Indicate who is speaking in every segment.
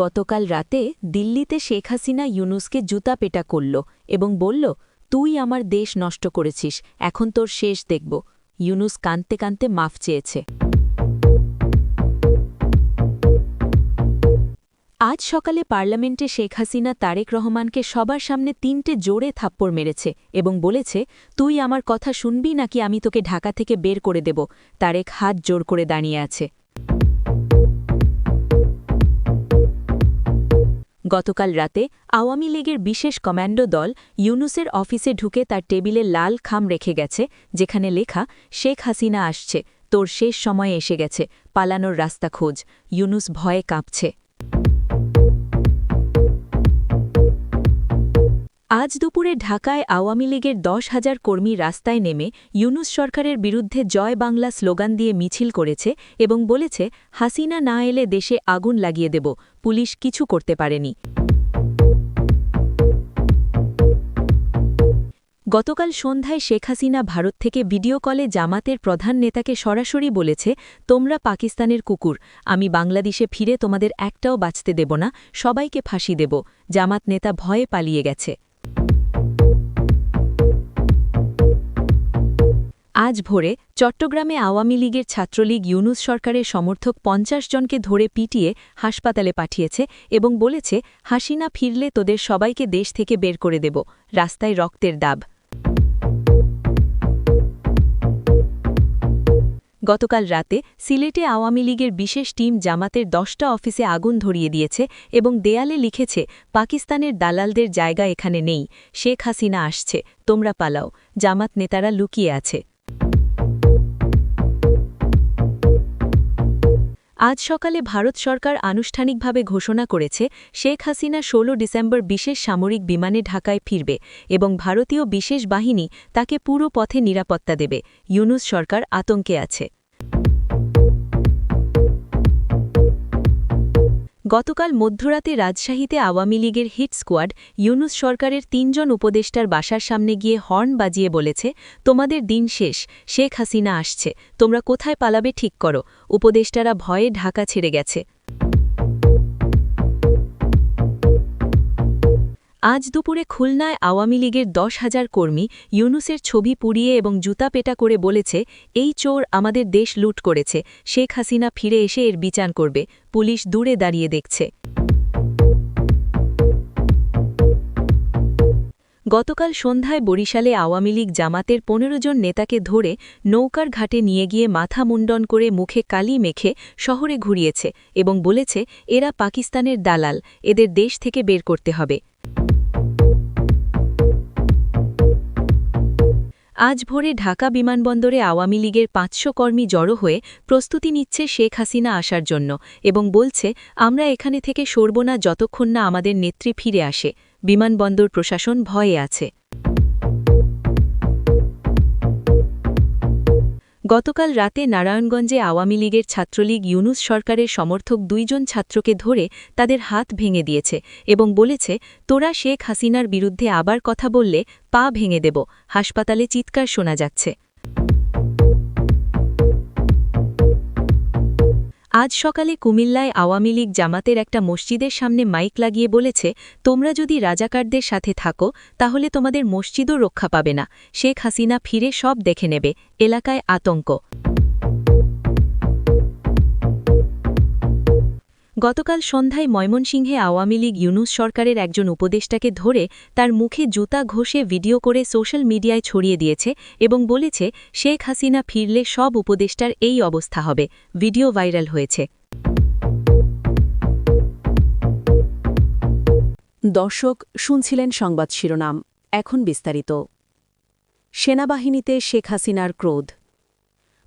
Speaker 1: গতকাল রাতে দিল্লিতে শেখ হাসিনা ইউনুসকে জুতা পেটা করল এবং বলল, তুই আমার দেশ নষ্ট করেছিস, এখন তোর শেষ দেখব। ইউনুস কানতে কানতে মাফ চেয়েছে। আজ সকালে পার্লামেন্টে শেখ হাসিনা তারেক রহমানকে সবার সামনে তিনটে জোরে থাপ্পড় মেরেছে এবং বলেছে, তুই আমার কথা শুনবি নাকি আমি তোকে ঢাকা থেকে বের করে দেব? তারেক হাত জোর করে দাঁড়িয়ে আছে। গতকাল রাতে আওয়ামী লীগের বিশেষ কমান্ডো দল ইউনুসের অফিসে ঢুকে তার টেবিলে লাল খাম রেখে গেছে, যেখানে লেখা, শেখ হাসিনা আসছে, তোর শেষ সময়ে এসে গেছে, পালানোর রাস্তা খোঁজ। ইউনুস ভয়ে কাঁপছে। আজ দুপুরে ঢাকায় আওয়ামী লীগের দশ হাজার কর্মী রাস্তায় নেমে ইউনুস সরকারের বিরুদ্ধে জয় বাংলা স্লোগান দিয়ে মিছিল করেছে এবং বলেছে, হাসিনা না এলে দেশে আগুন লাগিয়ে দেব, পুলিশ কিছু করতে পারেনি। গতকাল সন্ধ্যায় শেখ হাসিনা ভারত থেকে ভিডিও কলে জামাতের প্রধান নেতাকে সরাসরি বলেছে, তোমরা পাকিস্তানের কুকুর, আমি বাংলাদেশে ফিরে তোমাদের একটাও বাঁচতে দেব না, সবাইকে ফাঁসি দেব। জামাত নেতা ভয়ে পালিয়ে গেছে। আজ ভোরে চট্টগ্রামে আওয়ামী লীগের ছাত্রলীগ ইউনুস সরকারের সমর্থক পঞ্চাশ জনকে ধরে পিটিয়ে হাসপাতালে পাঠিয়েছে এবং বলেছে, হাসিনা ফিরলে তোদের সবাইকে দেশ থেকে বের করে দেব। রাস্তায় রক্তের দাব। গতকাল রাতে সিলেটে আওয়ামী লীগের বিশেষ টিম জামাতের দশটা অফিসে আগুন ধরিয়ে দিয়েছে এবং দেয়ালে লিখেছে, পাকিস্তানের দালালদের জায়গা এখানে নেই। শেখ হাসিনা আসছে। তোমরা পালাও। জামাত নেতারা লুকিয়ে আছে। আজ সকালে ভারত সরকার আনুষ্ঠানিকভাবে ঘোষণা করেছে, শেখ হাসিনা ১৬ ডিসেম্বর বিশেষ সামরিক বিমানে ঢাকায় ফিরবে এবং ভারতীয় বিশেষ বাহিনী তাকে পুরো পথে নিরাপত্তা দেবে। ইউনুস সরকার আতঙ্কে আছে। গতকাল মধ্যরাতে রাজশাহীতে আওয়ামী লীগের হিট স্কোয়াড, ইউনুস সরকারের তিনজন উপদেষ্টার বাসার সামনে গিয়ে হর্ন বাজিয়ে বলেছে, তোমাদের দিন শেষ, শেখ হাসিনা আসছে, তোমরা কোথায় পালাবে ঠিক করো। উপদেষ্টারা ভয়ে ঢাকা ছেড়ে গেছে। আজ দুপুরে খুলনায় আওয়ামী লীগের দশ হাজার কর্মী ইউনুসের ছবি পুড়িয়ে এবং জুতা পেটা করে বলেছে, এই চোর আমাদের দেশ লুট করেছে, শেখ হাসিনা ফিরে এসে এর বিচার করবে, পুলিশ দূরে দাঁড়িয়ে দেখছে। গতকাল সন্ধ্যায় বরিশালে আওয়ামী লীগ জামাতের পনেরো জন নেতাকে ধরে নৌকার ঘাটে নিয়ে গিয়ে মাথা মুন্ডন করে মুখে কালি মেখে শহরে ঘুরিয়েছে এবং বলেছে, এরা পাকিস্তানের দালাল, এদের দেশ থেকে বের করতে হবে। আজ ভোরে ঢাকা বিমানবন্দরে আওয়ামী লীগের পাঁচশো কর্মী জড়ো হয়ে প্রস্তুতি নিচ্ছে শেখ হাসিনা আসার জন্য এবং বলছে, আমরা এখানে থেকে সরব না যতক্ষণ না আমাদের নেত্রী ফিরে আসে। বিমানবন্দর প্রশাসন ভয়ে আছে। গতকাল রাতে নারায়ণগঞ্জে আওয়ামী লীগের ছাত্রলীগ ইউনুস সরকারের সমর্থক দুইজন ছাত্রকে ধরে তাদের হাত ভেঙে দিয়েছে এবং বলেছে, তোরা শেখ হাসিনার বিরুদ্ধে আবার কথা বললে পা ভেঙে দেব। হাসপাতালে চিৎকার শোনা যাচ্ছে। আজ সকালে কুমিল্লায় আওয়ামী লীগ জামাতের একটা মসজিদের সামনে মাইক লাগিয়ে বলেছে, তোমরা যদি রাজাকারদের সাথে থাকো, তাহলে তোমাদের মসজিদও রক্ষা পাবে না। শেখ হাসিনা ফিরে সব দেখে নেবে। এলাকায় আতঙ্ক। গতকাল সন্ধ্যায় ময়মনসিংহে আওয়ামী লীগ ইউনুস সরকারের একজন উপদেষ্টাকে ধরে তার মুখে জুতা ঘষে ভিডিও করে সোশ্যাল মিডিয়ায় ছড়িয়ে দিয়েছে এবং বলেছে, শেখ হাসিনা ফিরলে সব উপদেষ্টার এই অবস্থা হবে। ভিডিও ভাইরাল হয়েছে।
Speaker 2: দর্শক, শুনছিলেন সংবাদ শিরোনাম। এখন বিস্তারিত। সেনাবাহিনীতে শেখ হাসিনার ক্রোধ।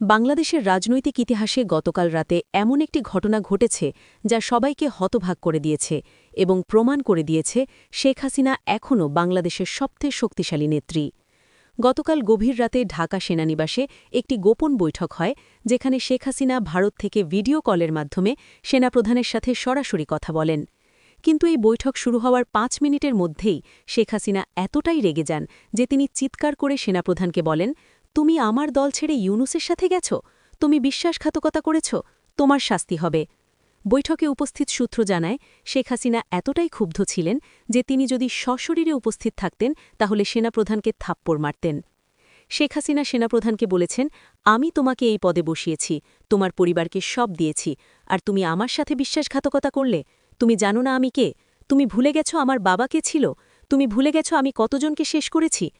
Speaker 2: বাংলাদেশের রাজনৈতিক ইতিহাসে গতকাল রাতে এমন একটি ঘটনা ঘটেছে যা সবাইকে হতভাগ করে দিয়েছে এবং প্রমাণ করে দিয়েছে শেখ হাসিনা এখনও বাংলাদেশের সবথেকে শক্তিশালী নেত্রী। গতকাল গভীর রাতে ঢাকা সেনানিবাসে একটি গোপন বৈঠক হয়, যেখানে শেখ হাসিনা ভারত থেকে ভিডিও কলের মাধ্যমে সেনাপ্রধানের সাথে সরাসরি কথা বলেন। কিন্তু এই বৈঠক শুরু হওয়ার পাঁচ মিনিটের মধ্যেই শেখ হাসিনা এতটাই রেগে যান যে তিনি চিৎকার করে সেনাপ্রধানকে বলেন তুমি আমার দল ছেড়ে ইউনুসের সাথে গেছ? তুমি বিশ্বাসঘাতকতা করেছ? তোমার শাস্তি হবে। বৈঠকে উপস্থিত সূত্র জানায়, শেখ হাসিনা এতটাই ক্ষুব্ধ ছিলেন যে তিনি যদি সশরীরে উপস্থিত থাকতেন, তাহলে সেনাপ্রধানকে থাপ্পড় মারতেন। শেখ হাসিনা সেনাপ্রধানকে বলেছেন, আমি তোমাকে এই পদে বসিয়েছি, তোমার পরিবারকে সব দিয়েছি। আর তুমি আমার সাথে বিশ্বাসঘাতকতা করলে? তুমি জানো না আমি কে? তুমি ভুলে গেছো আমার বাবা কে ছিল? তুমি ভুলে গেছো আমি কতজনকে শেষ করেছি?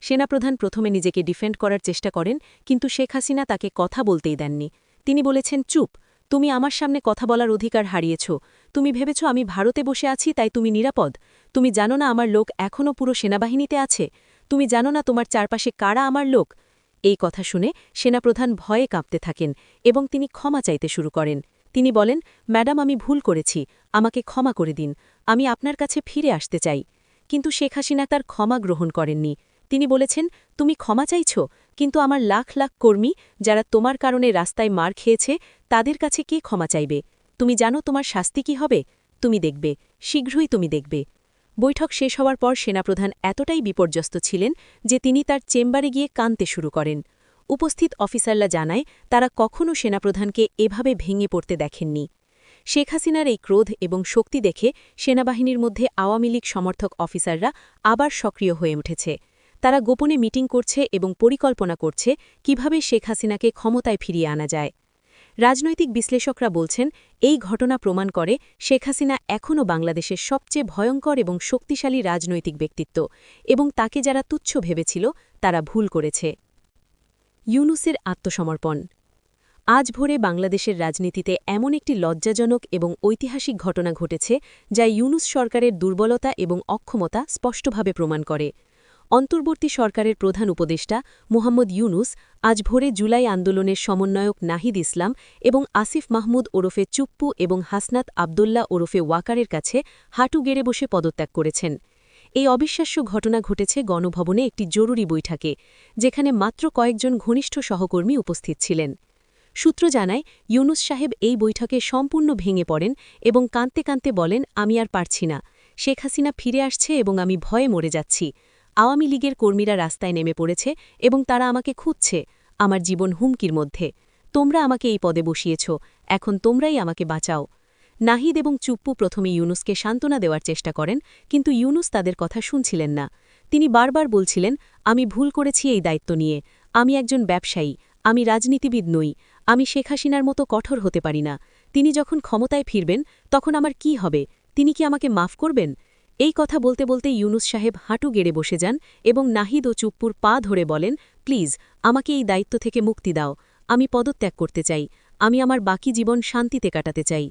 Speaker 2: সেনাপ্রধান প্রথমে নিজেকে ডিফেন্ড করার চেষ্টা করেন, কিন্তু শেখ হাসিনা তাকে কথা বলতেই দেননি। তিনি বলেছেন, চুপ, তুমি আমার সামনে কথা বলার অধিকার হারিয়েছ। তুমি ভেবেছ আমি ভারতে বসে আছি, তাই তুমি নিরাপদ। তুমি জানো না আমার লোক এখনও পুরো সেনাবাহিনীতে আছে। তুমি জানো না তোমার চারপাশে কারা আমার লোক? এই কথা শুনে সেনাপ্রধান ভয়ে কাঁপতে থাকেন এবং তিনি ক্ষমা চাইতে শুরু করেন। তিনি বলেন, ম্যাডাম, আমি ভুল করেছি। আমাকে ক্ষমা করে দিন। আমি আপনার কাছে ফিরে আসতে চাই। কিন্তু শেখ হাসিনা তার ক্ষমা গ্রহণ করেননি। তিনি বলেছেন, তুমি ক্ষমা চাইছ, কিন্তু আমার লাখ লাখ কর্মী যারা তোমার কারণে রাস্তায় মার খেয়েছে, তাদের কাছে কে ক্ষমা চাইবে? তুমি জানো তোমার শাস্তি কি হবে? তুমি দেখবে, শীঘ্রই তুমি দেখবে। বৈঠক শেষ হওয়ার পর সেনাপ্রধান এতটাই বিপর্যস্ত ছিলেন যে তিনি তার চেম্বারে গিয়ে কানতে শুরু করেন। উপস্থিত অফিসাররা জানায়, তারা কখনও সেনাপ্রধানকে এভাবে ভেঙে পড়তে দেখেননি। শেখ হাসিনার এই ক্রোধ এবং শক্তি দেখে সেনাবাহিনীর মধ্যে আওয়ামী লীগ সমর্থক অফিসাররা আবার সক্রিয় হয়ে উঠেছে। তারা গোপনে মিটিং করছে এবং পরিকল্পনা করছে কীভাবে শেখ হাসিনাকে ক্ষমতায় ফিরিয়ে আনা যায়। রাজনৈতিক বিশ্লেষকরা বলছেন, এই ঘটনা প্রমাণ করে শেখ হাসিনা এখনও বাংলাদেশের সবচেয়ে ভয়ঙ্কর এবং শক্তিশালী রাজনৈতিক ব্যক্তিত্ব এবং তাকে যারা তুচ্ছ ভেবেছিল, তারা ভুল করেছে। ইউনুসের আত্মসমর্পণ। আজ ভোরে বাংলাদেশের রাজনীতিতে এমন একটি লজ্জাজনক এবং ঐতিহাসিক ঘটনা ঘটেছে যা ইউনুস সরকারের দুর্বলতা এবং অক্ষমতা স্পষ্টভাবে প্রমাণ করে। অন্তর্বর্তী সরকারের প্রধান উপদেষ্টা মোহাম্মদ ইউনুস আজ ভোরে জুলাই আন্দোলনের সমন্বয়ক নাহিদ ইসলাম এবং আসিফ মাহমুদ ওরফে চুপ্পু এবং হাসনাত আবদুল্লাহ ওরফে ওয়াকারের কাছে হাঁটু গেড়ে বসে পদত্যাগ করেছেন। এই অবিশ্বাস্য ঘটনা ঘটেছে গণভবনে একটি জরুরি বৈঠকে, যেখানে মাত্র কয়েকজন ঘনিষ্ঠ সহকর্মী উপস্থিত ছিলেন। সূত্র জানায়, ইউনুস সাহেব এই বৈঠকে সম্পূর্ণ ভেঙে পড়েন এবং কাঁদতে কাঁদতে বলেন, আমি আর পারছি না। শেখ হাসিনা ফিরে আসছে এবং আমি ভয়ে মরে যাচ্ছি। আওয়ামী লীগের কর্মীরা রাস্তায় নেমে পড়েছে এবং তারা আমাকে খুঁজছে, আমার জীবন হুমকির মধ্যে। তোমরা আমাকে এই পদে বসিয়েছ, এখন তোমরাই আমাকে বাঁচাও। নাহিদ এবং চুপ্পু প্রথমে ইউনুসকে সান্ত্বনা দেওয়ার চেষ্টা করেন, কিন্তু ইউনুস তাদের কথা শুনছিলেন না। তিনি বারবার বলছিলেন, আমি ভুল করেছি এই দায়িত্ব নিয়ে। আমি একজন ব্যবসায়ী, আমি রাজনীতিবিদ নই, আমি শেখ হাসিনার মতো কঠোর হতে পারি না। তিনি যখন ক্ষমতায় ফিরবেন, তখন আমার কি হবে? তিনি কি আমাকে মাফ করবেন? এই কথা বলতে বলতে ইউনুস সাহেব হাঁটু গেড়ে বসে যান এবং নাহিদ ও চুপ্পুর পা ধরে বলেন, প্লিজ, আমাকে এই দায়িত্ব থেকে মুক্তি দাও। আমি পদত্যাগ করতে চাই। আমি আমার বাকি জীবন শান্তিতে কাটাতে চাই।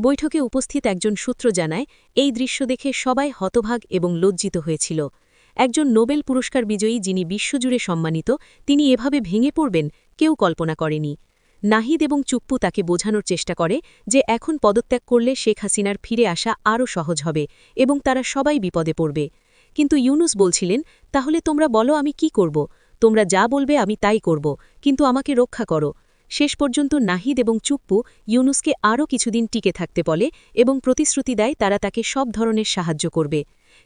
Speaker 2: বৈঠকে উপস্থিত একজন সূত্র জানায়, এই দৃশ্য দেখে সবাই হতভাগ এবং লজ্জিত হয়েছিল। একজন নোবেল পুরস্কার বিজয়ী যিনি বিশ্বজুড়ে সম্মানিত, তিনি এভাবে ভেঙে পড়বেন, কেউ কল্পনা করেনি। নাহিদ এবং চুপ্পু তাকে বোঝানোর চেষ্টা করে যে এখন পদত্যাগ করলে শেখ হাসিনার ফিরে আসা আরও সহজ হবে এবং তারা সবাই বিপদে পড়বে। কিন্তু ইউনুস বলছিলেন, তাহলে তোমরা বলো আমি কি করব? তোমরা যা বলবে আমি তাই করব, কিন্তু আমাকে রক্ষা করো। শেষ পর্যন্ত নাহিদ এবং চুপ্পু ইউনুসকে আরও কিছুদিন টিকে থাকতে বলে এবং প্রতিশ্রুতি দেয় তারা তাকে সব ধরনের সাহায্য করবে।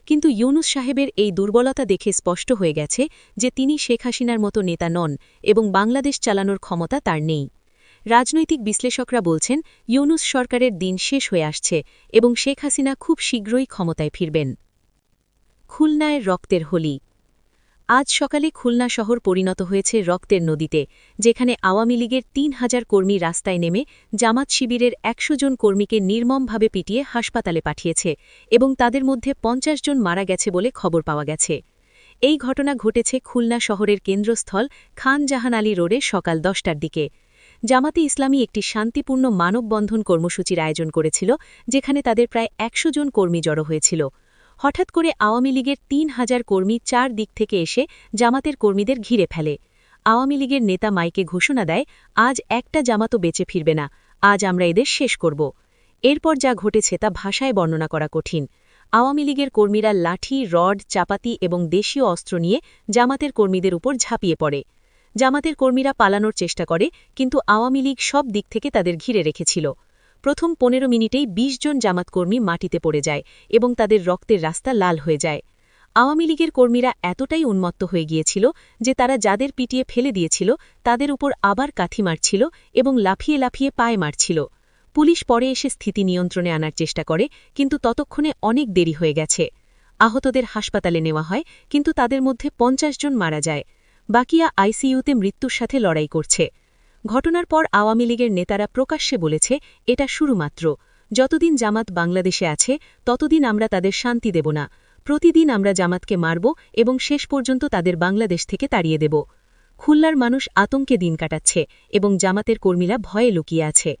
Speaker 2: কিন্তু ইউনুস সাহেবের এই দুর্বলতা দেখে স্পষ্ট হয়ে গেছে যে তিনি শেখ হাসিনার মতো নেতা নন এবং বাংলাদেশ চালানোর ক্ষমতা তার নেই। রাজনৈতিক বিশ্লেষকরা বলছেন, ইউনুস সরকারের দিন শেষ হয়ে আসছে এবং শেখ হাসিনা খুব শীঘ্রই ক্ষমতায় ফিরবেন। খুলনায় রক্তের হোলি। আজ সকালে খুলনা শহর পরিণত হয়েছে রক্তের নদীতে, যেখানে আওয়ামী লীগের তিন হাজার কর্মী রাস্তায় নেমে জামাত শিবিরের একশো জন কর্মীকে নির্মমভাবে পিটিয়ে হাসপাতালে পাঠিয়েছে এবং তাদের মধ্যে পঞ্চাশ জন মারা গেছে বলে খবর পাওয়া গেছে। এই ঘটনা ঘটেছে খুলনা শহরের কেন্দ্রস্থল খান জাহান আলী রোডে সকাল দশটার দিকে। জামাতে ইসলামী একটি শান্তিপূর্ণ মানববন্ধন কর্মসূচির আয়োজন করেছিল, যেখানে তাদের প্রায় একশো জন কর্মী জড়ো হয়েছিল। হঠাৎ করে আওয়ামী লীগের তিন হাজার কর্মী চার দিক থেকে এসে জামাতের কর্মীদের ঘিরে ফেলে। আওয়ামী লীগের নেতা মাইকে ঘোষণা দেয়, আজ একটা জামাতও বেঁচে ফিরবে না, আজ আমরা এদের শেষ করব। এরপর যা ঘটেছে তা ভাষায় বর্ণনা করা কঠিন। আওয়ামী লীগের কর্মীরা লাঠি, রড, চাপাতি এবং দেশীয় অস্ত্র নিয়ে জামাতের কর্মীদের উপর ঝাঁপিয়ে পড়ে। জামাতের কর্মীরা পালানোর চেষ্টা করে, কিন্তু আওয়ামী লীগ সব দিক থেকে তাদের ঘিরে রেখেছিল। প্রথম পনেরো মিনিটেই ২০ জন জামাতকর্মী মাটিতে পড়ে যায় এবং তাদের রক্তের রাস্তা লাল হয়ে যায়। আওয়ামী লীগের কর্মীরা এতটাই উন্মত্ত হয়ে গিয়েছিল যে তারা যাদের পিটিয়ে ফেলে দিয়েছিল, তাদের উপর আবার কাঠি মারছিল এবং লাফিয়ে লাফিয়ে পায়ে মারছিল।
Speaker 1: পুলিশ পরে এসে স্থিতি নিয়ন্ত্রণে আনার চেষ্টা করে, কিন্তু ততক্ষণে অনেক দেরি হয়ে গেছে। আহতদের হাসপাতালে নেওয়া হয়, কিন্তু তাদের মধ্যে পঞ্চাশ জন মারা যায়। বাকিয়া আইসিইউতে মৃত্যুর সাথে লড়াই করছে। ঘটনার পর আওয়ামী লীগের নেতারা প্রকাশ্যে বলেছে, এটা শুরুমাত্র। যতদিন জামাত বাংলাদেশে আছে, ততদিন আমরা তাদের শান্তি দেব না। প্রতিদিন আমরা জামাতকে মারব এবং শেষ পর্যন্ত তাদের বাংলাদেশ থেকে তাড়িয়ে দেব। খুলনার মানুষ আতঙ্কে দিন কাটাচ্ছে এবং জামাতের কর্মীরা ভয়ে লুকিয়ে আছে।